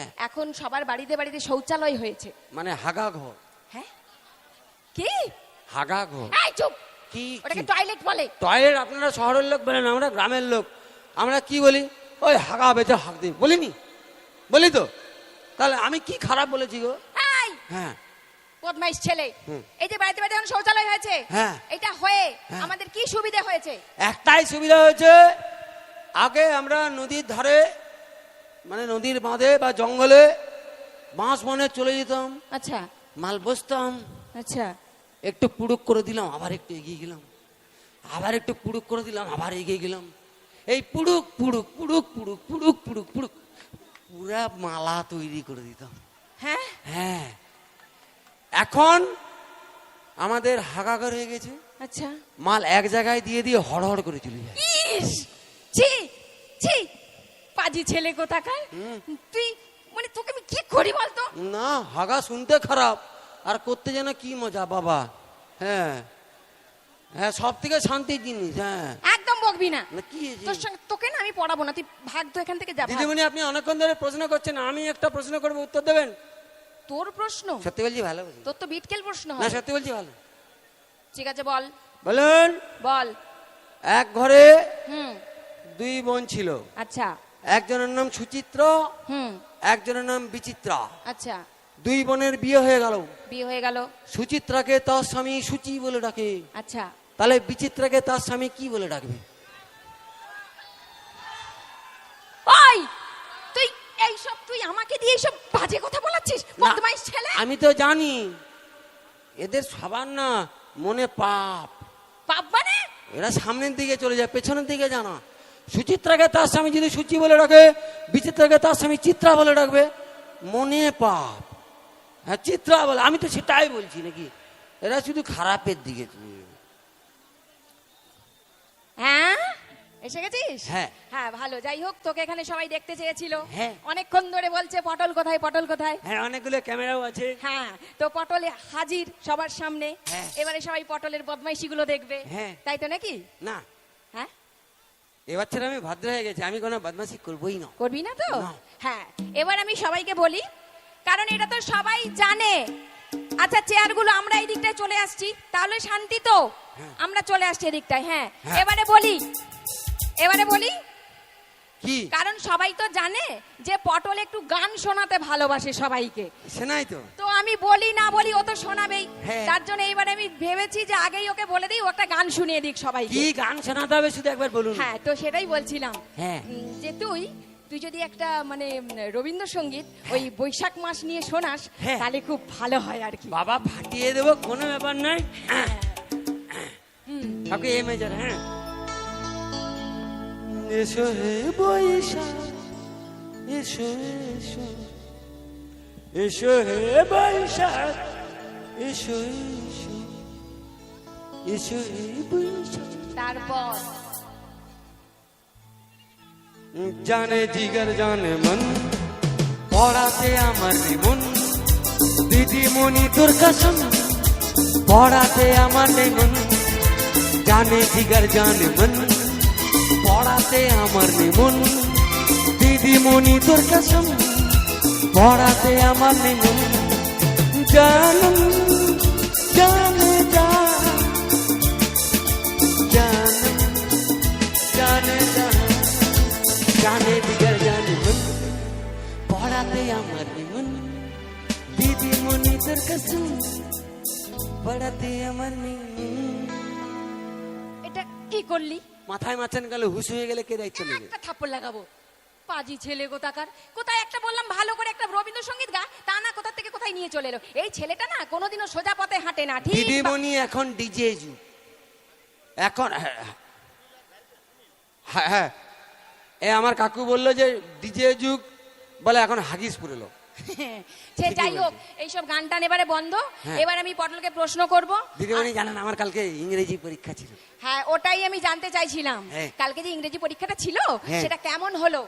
হ্যাঁ। এখন সবার বাড়িতে বাড়িতে শৌচালয় হয়েছে। মানে হাগা ঘর হ্যাঁ? কি? হাগা ঘর এই চুপ। কি ওটাকে টয়লেট বলে। টয়লেট আপনারা শহরের লোক বলেন আমরা গ্রামের লোক। আমরা কি বলি? ওই হাগা বেঁচে হাঁক দিই বলিনি? বলি তো। তাহলে আমি কি খারাপ বলেছি গো? হ্যাঁ। বদমাইশ ছেলে। এই যে বাড়িতে বাড়িতে এখন শৌচালয় হয়েছে হ্যাঁ। এটা হয়ে হ্যাঁ। আমাদের কি সুবিধা হয়েছে? একটাই সুবিধা হয়েছে আগে আমরা নদীর ধারে মানে নদীর বাঁধে বা জঙ্গলে বাঁশ বনে চলে যেতাম আচ্ছা। মাল বসতাম। আচ্ছা। একটু পুড়ুক করে দিলাম আবার একটু এগিয়ে গেলাম। আবার একটু পুড়ুক করে দিলাম আবার এগিয়ে গেলাম। এই পুড়ুক পুড়ুক পুড়ুক পুড়ুক পুড়ুক পুড়ুক পুড়ুক। পুরা মালা তৈরি করে দিতাম। হ্যাঁ? হ্যাঁ। এখন আমাদের হাগাগর হয়ে গেছে। আচ্ছা। মাল এক জায়গায় দিয়ে দিয়ে হড়হড় করে চলে যায়। ইস! ছি ছি পাজি ছেলে কোথাকার। তুই মানে তোকে আমি কি করি বলতো? না হাগা শুনতে খারাপ। আর করতে যেন কি মজা বাবা? হ্যাঁ। হ্যাঁ সব থেকে শান্তির জিনিস হ্যাঁ। একদম বকবি না। না কি তোর সঙ্গে তোকে না আমি পড়াবো না। তুই ভাগ তো এখান থেকে যা। দিদিমণি আপনি অনেকক্ষণ ধরে প্রশ্ন করছেন আমি একটা প্রশ্ন করব উত্তর দেবেন? তোর প্রশ্ন? সত্যি বলছি ভালো। তোর তো বিটকেল প্রশ্ন না সত্যি বলছি ভালো। ঠিক আছে বল। বলুন। বল। এক ঘরে হুম। দুই বোন ছিল। আচ্ছা। একজনের নাম সুচিত্র হুম। একজনের নাম বিচিত্রা। আচ্ছা। দুই বোনের বিয়ে হয়ে গেল। বিয়ে হয়ে গেল। সুচিত্রাকে তার স্বামী সুচি বলে ডাকে। আচ্ছা। তাহলে বিচিত্রাকে তার স্বামী কি বলে ডাকবে? ওই! তুই এইসব তুই আমাকে দিয়ে এইসব বাজে কথা বলাচ্ছিস? বদমাইশ ছেলে? আমি তো জানি। এদের সবার না মনে পাপ। পাপ মানে? এরা সামনের দিকে চলে যায় পেছনের দিকে জানা সুচিত্রাকে তার স্বামী যদি সুচি বলে ডাকে বিচিত্রাকে তার স্বামী চিত্রা বলে ডাকবে মনে পাপ। হ্যাঁ চিত্রা বলে আমি তো সেটাই বলছি নাকি? এরা শুধু খারাপের দিকে যাবে। হ্যাঁ? এসে গেছিস? হ্যাঁ। হ্যাঁ ভালো। যাই হোক তোকে এখানে সবাই দেখতে চেয়েছিল। হ্যাঁ। অনেকক্ষণ ধরে বলছে পটল কোথায় পটল কোথায়? হ্যাঁ অনেকগুলো ক্যামেরাও আছে। হ্যাঁ তো পটলে হাজির সবার সামনে। হ্যাঁ। এবারে সবাই পটলের বদমাইশি গুলো দেখবে। হ্যাঁ। তাই তো নাকি? না। হ্যাঁ? এবার ছেলে আমি ভদ্র হয়ে গেছি আমি কোনো বদমাশি করবোই না করবি না তো না। হ্যাঁ এবার আমি সবাইকে বলি কারণ এটা তো সবাই জানে আচ্ছা চেয়ারগুলো আমরা এই দিকটায় চলে আসছি তাহলে শান্তি তো হ্যাঁ। আমরা চলে আসছি এদিকটায় হ্যাঁ হ্যাঁ। এবারে বলি এবারে বলি কি? কারণ সবাই তো জানে যে পটল একটু গান শোনাতে ভালোবাসে সবাইকে। শোনাই তো। তো আমি বলি না বলি ও তো শোনাবেই। হ্যাঁ। তার জন্য এইবারে আমি ভেবেছি যে আগেই ওকে বলে দিই ও একটা গান শুনিয়ে দিক সবাইকে। কি গান শোনাতে হবে শুধু একবার বলুন। হ্যাঁ তো সেটাই বলছিলাম। হ্যাঁ। যে তুই তুই যদি একটা মানে রবীন্দ্রসঙ্গীত ওই বৈশাখ মাস নিয়ে শোনাস হ্যাঁ। তাহলে খুব ভালো হয় আর কি। বাবা ফাটিয়ে দেবো কোনো ব্যাপার নাই কাকু এই মেজার হ্যাঁ। এসো হে বৈশাখ এসো এসো। এসো হে বৈশাখ এসো এসো। এসো হে বৈশাখ। তারপর? জানে জিগর জানে মন পড়াতে আমার মন। দিদিমণি তোর কসম পড়াতে আমার মন। জানে জিগর জানে মন। পড়াতে আমার নেই মন দিদিমণি তোর কসম পড়াতে আমার নেই মন জানম জানে যা জানম জানে যা। জানে দিগার জানে পড়াতে আমার মন দিদি মনি তোর কসম পড়াতে আমার মন এটা কি করলি? মাথায় মাথান গেল হুশ হয়ে গেলে কে দায়িত্ব নেবে? একটা থাপ্পড় লাগাবো। পাজি ছেলে কোথাকার? কোথায় একটা বললাম ভালো করে একটা রবীন্দ্রসঙ্গীত গা তা না কোথা থেকে কোথায় নিয়ে চলে এলো? এই ছেলেটা না কোনোদিনও সোজা পথে হাঁটে না ঠিক দিদিমণি এখন ডিজে যুগ। এখন হ্যাঁ, হ্যাঁ। হ্যাঁ এ আমার কাকু বলল যে ডিজে যুগ বলে এখন হাগিস পুরলো সে যাই হোক এইসব গান টান এবারে বন্ধ। হ্যাঁ। এবার আমি পটলকে প্রশ্ন করব। দিদিমণি জানেন আমার কালকে ইংরেজি পরীক্ষা ছিল। হ্যাঁ ওটাই আমি জানতে চাইছিলাম। হ্যাঁ। কালকে যে ইংরেজি পরীক্ষাটা ছিল হ্যাঁ। সেটা কেমন হলো?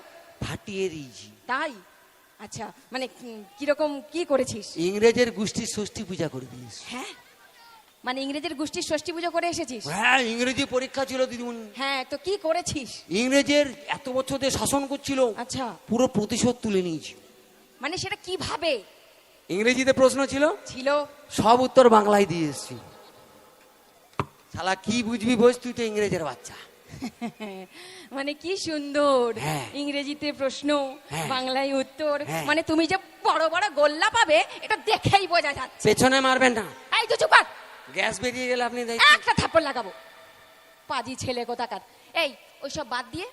ফাটিয়ে দিয়েছি। তাই? আচ্ছা মানে কীরকম কি করেছিস? ইংরেজের গোষ্ঠীর ষষ্ঠী পূজা করে দিয়েছি। হ্যাঁ? মানে ইংরেজের গোষ্ঠীর ষষ্ঠী পুজো করে এসেছিস? হ্যাঁ ইংরেজি পরীক্ষা ছিল দিদিমণি। হ্যাঁ তো কি করেছিস? ইংরেজের এত বছর ধরে শাসন করছিল আচ্ছা। পুরো প্রতিশোধ তুলে নিয়েছি। মানে সেটা কীভাবে? ইংরেজিতে প্রশ্ন ছিল? ছিল। সব উত্তর বাংলায় দিয়ে এসছি। শালা কি বুঝবি বোঝ তুই তো ইংরেজের বাচ্চা। মানে কি সুন্দর। হ্যাঁ। ইংরেজিতে প্রশ্ন হ্যাঁ। বাংলায় উত্তর। হ্যাঁ। মানে তুমি যে বড় বড় গোল্লা পাবে এটা দেখেই বোঝা যাচ্ছে। পেছনে মারবেন না। এই তো চুপ গ্যাস বেরিয়ে গেলে আপনি একটা থাপ্পড় লাগাবো। পাজি ছেলে কোথাকার। এই ওইসব বাদ দিয়ে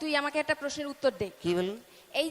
তুই আমাকে একটা প্রশ্নের উত্তর দে। কি বলুন এই যে